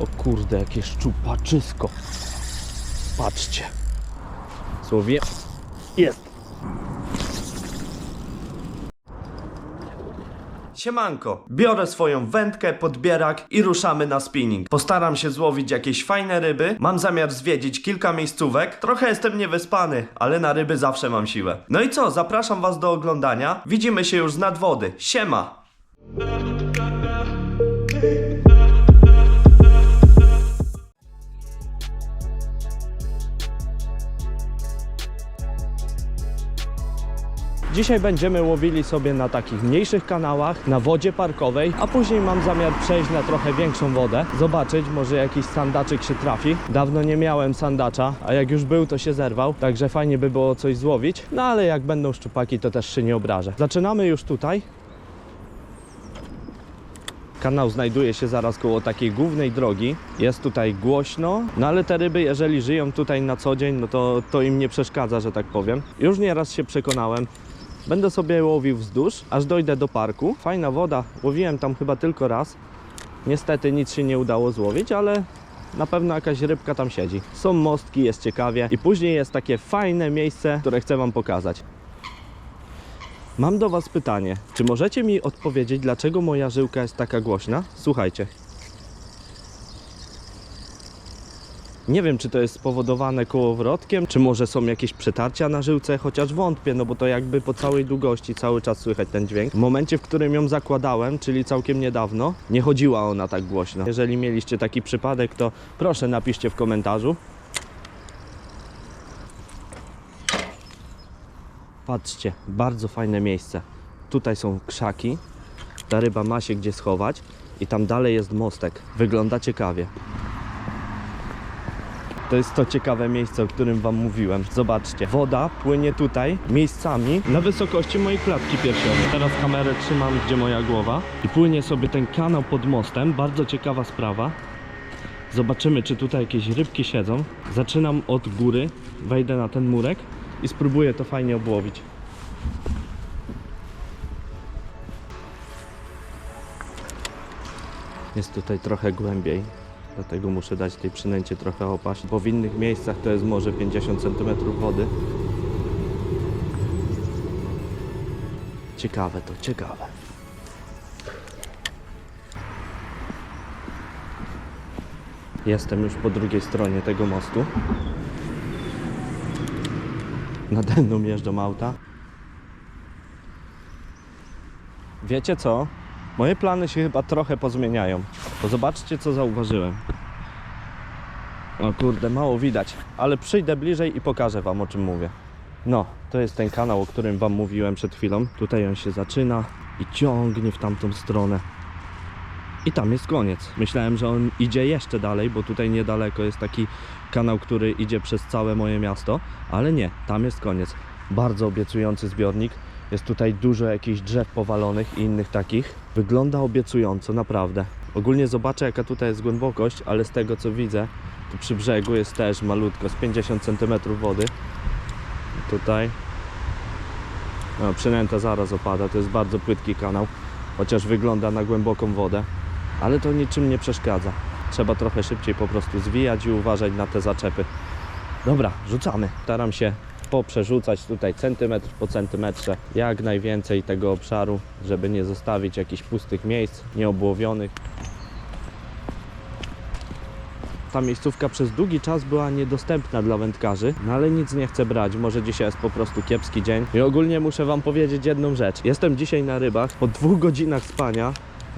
O kurde, jakie szczupaczysko. Patrzcie. Słowie. Jest. Siemanko, biorę swoją wędkę, podbierak i ruszamy na spinning. Postaram się złowić jakieś fajne ryby, mam zamiar zwiedzić kilka miejscówek. Trochę jestem niewyspany, ale na ryby zawsze mam siłę. No i co, zapraszam was do oglądania. Widzimy się już z nadwody. Siema! Dzisiaj będziemy łowili sobie na takich mniejszych kanałach, na wodzie parkowej, a później mam zamiar przejść na trochę większą wodę, zobaczyć, może jakiś sandaczyk się trafi. Dawno nie miałem sandacza, a jak już był, to się zerwał, także fajnie by było coś złowić, no ale jak będą szczupaki, to też się nie obrażę. Zaczynamy już tutaj. Kanał znajduje się zaraz koło takiej głównej drogi. Jest tutaj głośno, no ale te ryby, jeżeli żyją tutaj na co dzień, no to, to im nie przeszkadza, że tak powiem. Już nieraz się przekonałem. Będę sobie łowił wzdłuż, aż dojdę do parku. Fajna woda, łowiłem tam chyba tylko raz. Niestety nic się nie udało złowić, ale na pewno jakaś rybka tam siedzi. Są mostki, jest ciekawie i później jest takie fajne miejsce, które chcę Wam pokazać. Mam do Was pytanie. Czy możecie mi odpowiedzieć, dlaczego moja żyłka jest taka głośna? Słuchajcie. Nie wiem, czy to jest spowodowane kołowrotkiem, czy może są jakieś przetarcia na żyłce, chociaż wątpię, no bo to jakby po całej długości cały czas słychać ten dźwięk. W momencie, w którym ją zakładałem, czyli całkiem niedawno, nie chodziła ona tak głośno. Jeżeli mieliście taki przypadek, to proszę napiszcie w komentarzu. Patrzcie, bardzo fajne miejsce. Tutaj są krzaki, ta ryba ma się gdzie schować i tam dalej jest mostek. Wygląda ciekawie. To jest to ciekawe miejsce, o którym Wam mówiłem. Zobaczcie, woda płynie tutaj miejscami na wysokości mojej klatki piersiowej. Teraz kamerę trzymam, gdzie moja głowa i płynie sobie ten kanał pod mostem. Bardzo ciekawa sprawa. Zobaczymy, czy tutaj jakieś rybki siedzą. Zaczynam od góry, wejdę na ten murek i spróbuję to fajnie obłowić. Jest tutaj trochę głębiej, dlatego muszę dać tej przynęcie trochę opaść, bo w innych miejscach to jest może 50 cm wody. Ciekawe to, ciekawe. Jestem już po drugiej stronie tego mostu. Nade mną jeżdżą auta. Wiecie co? Moje plany się chyba trochę pozmieniają. Bo zobaczcie, co zauważyłem. O kurde, mało widać, ale przyjdę bliżej i pokażę Wam, o czym mówię. No, to jest ten kanał, o którym Wam mówiłem przed chwilą. Tutaj on się zaczyna i ciągnie w tamtą stronę. I tam jest koniec. Myślałem, że on idzie jeszcze dalej, bo tutaj niedaleko jest taki kanał, który idzie przez całe moje miasto, ale nie, tam jest koniec. Bardzo obiecujący zbiornik. Jest tutaj dużo jakichś drzew powalonych i innych takich. Wygląda obiecująco, naprawdę. Ogólnie zobaczę, jaka tutaj jest głębokość, ale z tego co widzę, tu przy brzegu jest też malutko, z 50 cm wody. Tutaj. No, przynęta zaraz opada, to jest bardzo płytki kanał, chociaż wygląda na głęboką wodę ale to niczym nie przeszkadza. Trzeba trochę szybciej po prostu zwijać i uważać na te zaczepy. Dobra, rzucamy. Staram się poprzerzucać tutaj centymetr po centymetrze jak najwięcej tego obszaru, żeby nie zostawić jakichś pustych miejsc, nieobłowionych. Ta miejscówka przez długi czas była niedostępna dla wędkarzy, no ale nic nie chcę brać, może dzisiaj jest po prostu kiepski dzień. I ogólnie muszę Wam powiedzieć jedną rzecz. Jestem dzisiaj na rybach, po dwóch godzinach spania,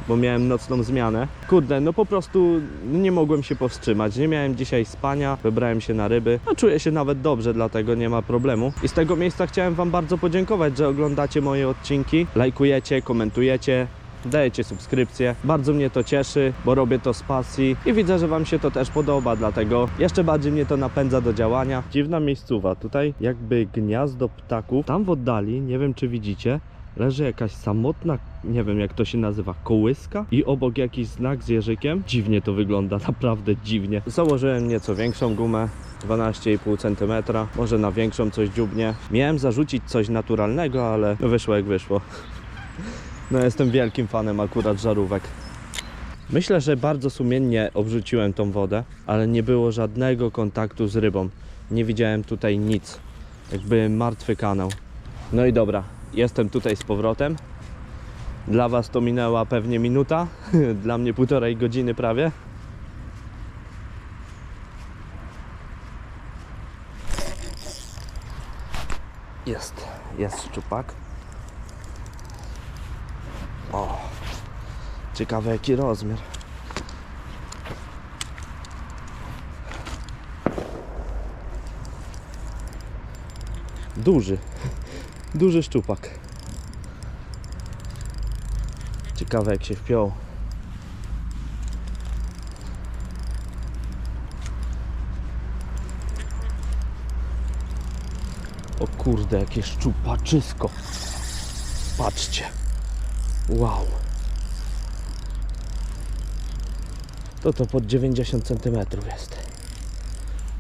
bo miałem nocną zmianę. Kurde, no po prostu nie mogłem się powstrzymać. Nie miałem dzisiaj spania, wybrałem się na ryby. No czuję się nawet dobrze, dlatego nie ma problemu. I z tego miejsca chciałem Wam bardzo podziękować, że oglądacie moje odcinki, lajkujecie, komentujecie. Dajecie subskrypcję. Bardzo mnie to cieszy, bo robię to z pasji i widzę, że Wam się to też podoba, dlatego jeszcze bardziej mnie to napędza do działania. Dziwna miejscowa, tutaj jakby gniazdo ptaków. Tam w oddali, nie wiem czy widzicie, leży jakaś samotna, nie wiem jak to się nazywa, kołyska i obok jakiś znak z jeżykiem. Dziwnie to wygląda, naprawdę dziwnie. Założyłem nieco większą gumę, 12,5 cm, może na większą coś dziubnie. Miałem zarzucić coś naturalnego, ale wyszło jak wyszło. No jestem wielkim fanem akurat żarówek. Myślę, że bardzo sumiennie obrzuciłem tą wodę, ale nie było żadnego kontaktu z rybą. Nie widziałem tutaj nic. Jakby martwy kanał. No i dobra, jestem tutaj z powrotem. Dla Was to minęła pewnie minuta, dla mnie półtorej godziny prawie. Jest, jest szczupak. O, ciekawe jaki rozmiar. Duży, duży szczupak. Ciekawe jak się wpiął. O kurde, jakie szczupaczysko. Patrzcie. Wow. To to pod 90 cm jest.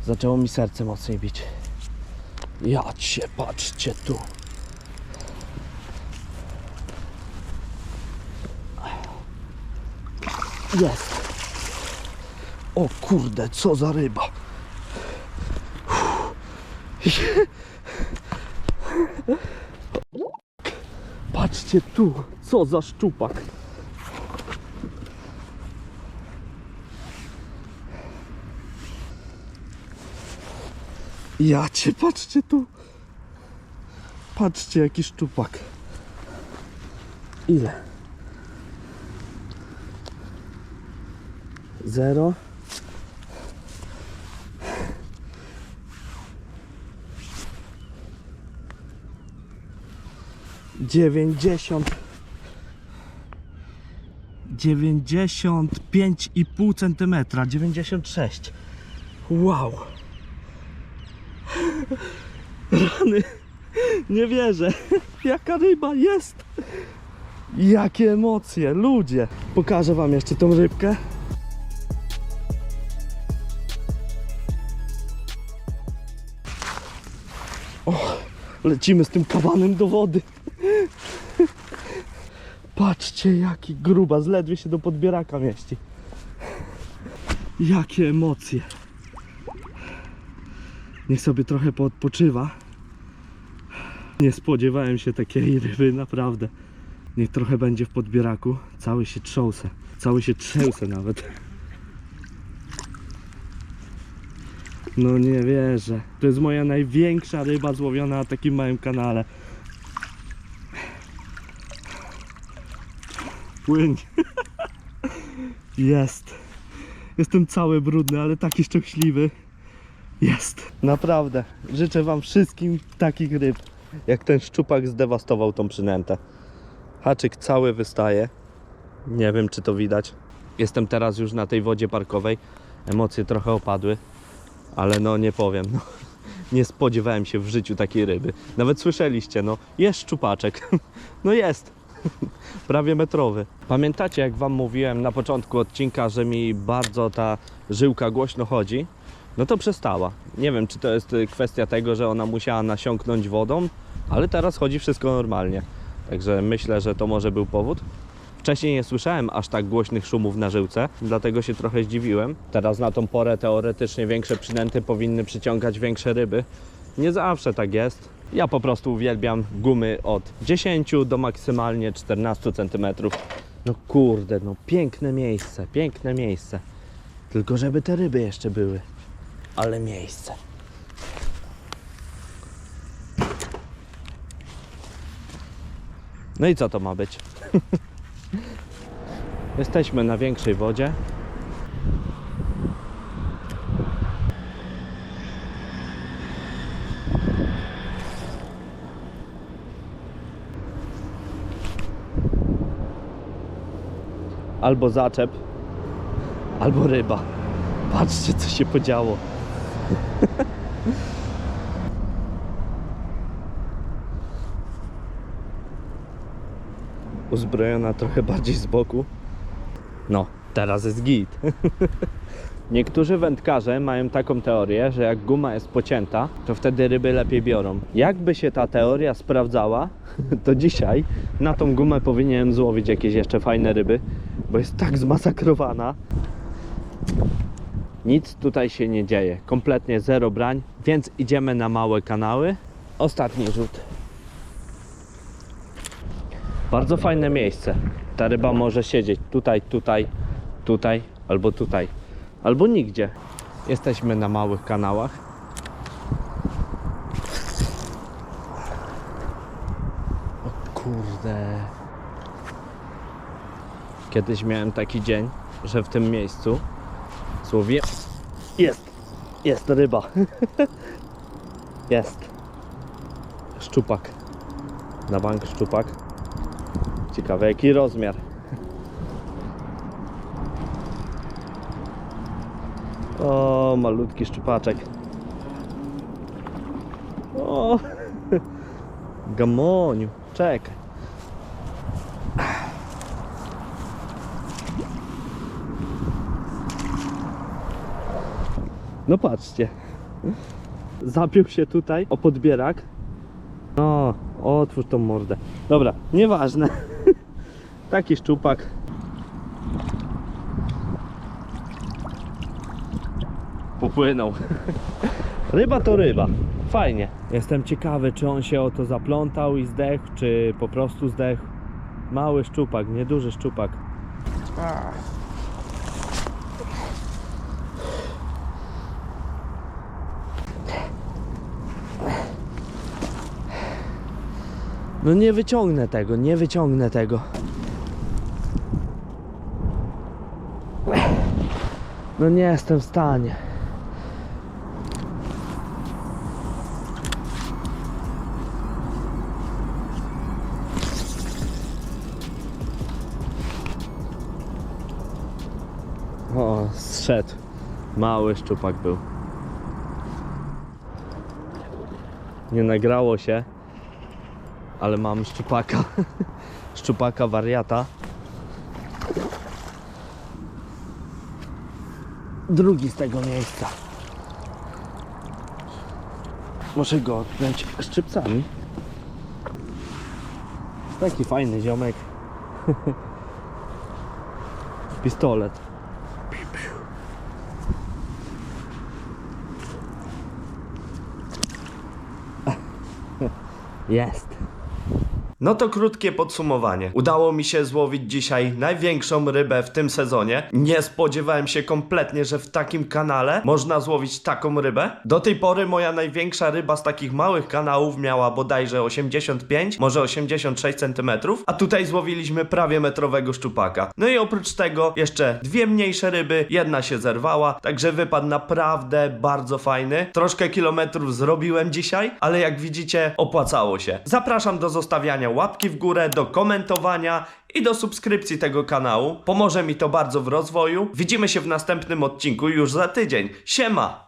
Zaczęło mi serce mocniej bić. Ja cię, patrzcie tu. Jest. O kurde, co za ryba. Patrzcie tu, co za szczupak. Ja cię, patrzcie tu. Patrzcie jaki szczupak. Ile? Zero. Dziewięćdziesiąt. Dziewięćdziesiąt pięć i pół centymetra. Dziewięćdziesiąt sześć. Wow. Rany. Nie wierzę. Jaka ryba jest. Jakie emocje, ludzie. Pokażę wam jeszcze tą rybkę. Lecimy z tym kabanem do wody. Patrzcie, jaki gruba, ledwie się do podbieraka mieści. Jakie emocje. Niech sobie trochę poodpoczywa. Nie spodziewałem się takiej ryby, naprawdę. Niech trochę będzie w podbieraku. Cały się trząsę. Cały się trzęsę nawet. No nie wierzę. To jest moja największa ryba złowiona na takim małym kanale. Płyń. Jest. Jestem cały brudny, ale taki szczęśliwy. Jest. Naprawdę. Życzę Wam wszystkim takich ryb, jak ten szczupak zdewastował tą przynętę. Haczyk cały wystaje. Nie wiem, czy to widać. Jestem teraz już na tej wodzie parkowej. Emocje trochę opadły, ale no nie powiem. No, nie spodziewałem się w życiu takiej ryby. Nawet słyszeliście, no jest szczupaczek. No jest. Prawie metrowy. Pamiętacie, jak Wam mówiłem na początku odcinka, że mi bardzo ta żyłka głośno chodzi? No to przestała. Nie wiem, czy to jest y, kwestia tego, że ona musiała nasiąknąć wodą, ale teraz chodzi wszystko normalnie. Także myślę, że to może był powód. Wcześniej nie słyszałem aż tak głośnych szumów na żyłce, dlatego się trochę zdziwiłem. Teraz na tą porę teoretycznie większe przynęty powinny przyciągać większe ryby. Nie zawsze tak jest. Ja po prostu uwielbiam gumy od 10 do maksymalnie 14 cm. No kurde, no piękne miejsce, piękne miejsce. Tylko żeby te ryby jeszcze były. Ale miejsce. No i co to ma być? Jesteśmy na większej wodzie. Albo zaczep, albo ryba. Patrzcie, co się podziało. Uzbrojona trochę bardziej z boku. No, Teraz jest git. Niektórzy wędkarze mają taką teorię, że jak guma jest pocięta, to wtedy ryby lepiej biorą. Jakby się ta teoria sprawdzała, to dzisiaj na tą gumę powinienem złowić jakieś jeszcze fajne ryby, bo jest tak zmasakrowana. Nic tutaj się nie dzieje, kompletnie zero brań, więc idziemy na małe kanały. Ostatni rzut. Bardzo fajne miejsce. Ta ryba może siedzieć tutaj, tutaj, tutaj albo tutaj, albo nigdzie. Jesteśmy na małych kanałach. O kurde. Kiedyś miałem taki dzień, że w tym miejscu złowiłem. Jest! Jest ryba. Jest. Szczupak. Na bank szczupak. Ciekawe jaki rozmiar. O, malutki szczupaczek. O, gamoniu, czekaj. No patrzcie. Zapiął się tutaj o podbierak. No, otwórz tą mordę. Dobra, nieważne. Taki szczupak. Popłynął. Ryba to ryba. Fajnie. Jestem ciekawy, czy on się o to zaplątał i zdechł, czy po prostu zdechł. Mały szczupak, nieduży szczupak. No nie wyciągnę tego, nie wyciągnę tego. No nie jestem w stanie. O, zszedł. Mały szczupak był. Nie nagrało się, ale mam szczupaka. szczupaka wariata. Drugi z tego miejsca. Muszę go odpiąć szczypcami. Taki fajny ziomek. Pistolet. Jest. No to krótkie podsumowanie. Udało mi się złowić dzisiaj największą rybę w tym sezonie. Nie spodziewałem się kompletnie, że w takim kanale można złowić taką rybę. Do tej pory moja największa ryba z takich małych kanałów miała bodajże 85, może 86 cm, a tutaj złowiliśmy prawie metrowego szczupaka. No i oprócz tego jeszcze dwie mniejsze ryby, jedna się zerwała, także wypadł naprawdę bardzo fajny. Troszkę kilometrów zrobiłem dzisiaj, ale jak widzicie opłacało się. Zapraszam do zostawiania łapki w górę, do komentowania i do subskrypcji tego kanału. Pomoże mi to bardzo w rozwoju. Widzimy się w następnym odcinku już za tydzień. Siema!